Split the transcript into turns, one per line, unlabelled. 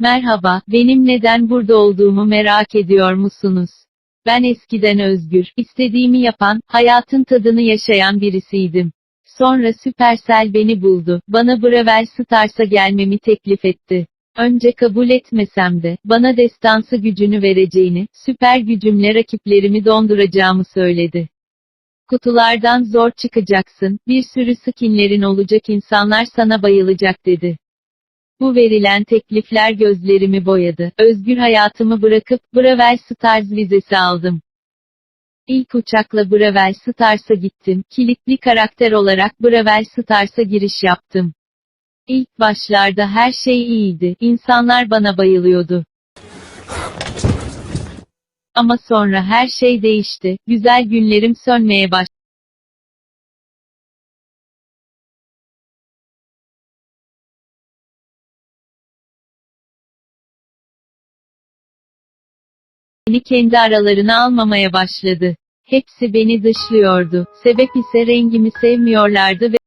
Merhaba, benim neden burada olduğumu merak ediyor musunuz? Ben eskiden özgür, istediğimi yapan, hayatın tadını yaşayan birisiydim. Sonra Supercell beni buldu, bana Bravel Stars'a gelmemi teklif etti. Önce kabul etmesem de, bana destansı gücünü vereceğini, süper gücümle rakiplerimi donduracağımı söyledi. Kutulardan zor çıkacaksın, bir sürü skinlerin olacak insanlar sana bayılacak dedi. Bu verilen teklifler gözlerimi boyadı. Özgür hayatımı bırakıp Bravel Stars vizesi aldım. İlk uçakla Bravel Stars'a gittim. Kilitli karakter olarak Bravel Stars'a giriş yaptım. İlk başlarda her şey iyiydi. İnsanlar bana bayılıyordu. Ama sonra her şey değişti. Güzel günlerim sönmeye başladı. Beni kendi aralarına almamaya başladı. Hepsi beni dışlıyordu. Sebep ise rengimi sevmiyorlardı ve